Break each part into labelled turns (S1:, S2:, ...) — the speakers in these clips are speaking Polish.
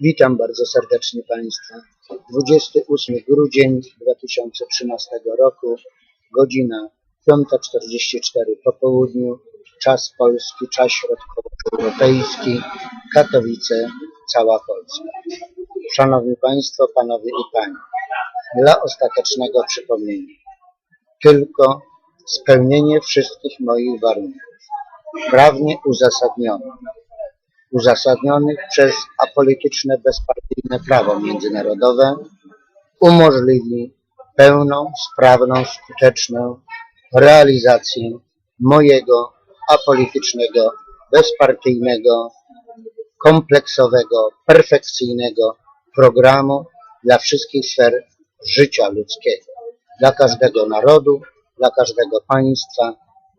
S1: Witam bardzo serdecznie Państwa. 28 grudzień 2013 roku, godzina 5.44 po południu, czas polski, czas środkowoeuropejski, Katowice, cała Polska. Szanowni Państwo, Panowie i Panie, dla ostatecznego przypomnienia, tylko spełnienie wszystkich moich warunków, prawnie uzasadnionych, uzasadnionych przez apolityczne, bezpartyjne prawo międzynarodowe umożliwi pełną, sprawną, skuteczną realizację mojego apolitycznego, bezpartyjnego, kompleksowego, perfekcyjnego programu dla wszystkich sfer życia ludzkiego, dla każdego narodu, dla każdego państwa,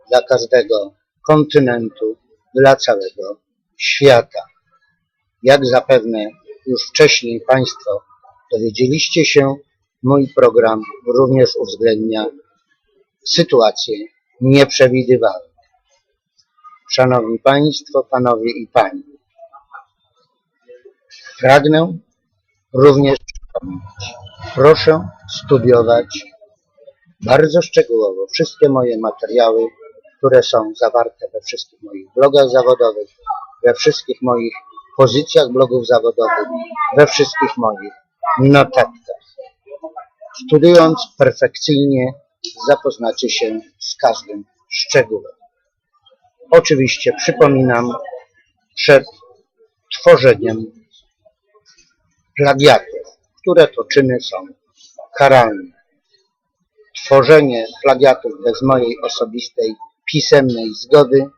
S1: dla każdego kontynentu, dla całego świata. Jak zapewne już wcześniej Państwo dowiedzieliście się, mój program również uwzględnia sytuacje nieprzewidywalne. Szanowni Państwo, Panowie i Panie, pragnę również przypomnieć, proszę studiować bardzo szczegółowo wszystkie moje materiały, które są zawarte we wszystkich moich blogach zawodowych, we wszystkich moich pozycjach blogów zawodowych, we wszystkich moich notatkach. Studiując perfekcyjnie zapoznacie się z każdym szczegółem. Oczywiście przypominam przed tworzeniem plagiatów, które to czyny są karalne. Tworzenie plagiatów bez mojej osobistej pisemnej zgody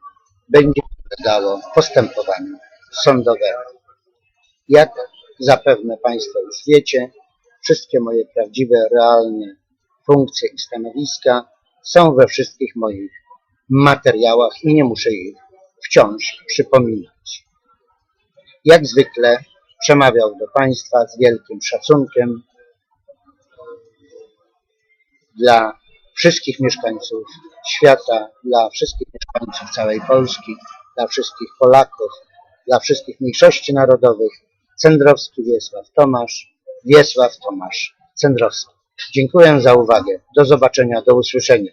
S1: będzie podlegało postępowaniu sądowemu. Jak zapewne Państwo już wiecie, wszystkie moje prawdziwe, realne funkcje i stanowiska są we wszystkich moich materiałach i nie muszę ich wciąż przypominać. Jak zwykle przemawiał do Państwa z wielkim szacunkiem dla wszystkich mieszkańców świata, dla wszystkich mieszkańców całej Polski, dla wszystkich Polaków, dla wszystkich mniejszości narodowych. Cędrowski Wiesław Tomasz, Wiesław Tomasz Cędrowski. Dziękuję za uwagę. Do zobaczenia, do usłyszenia.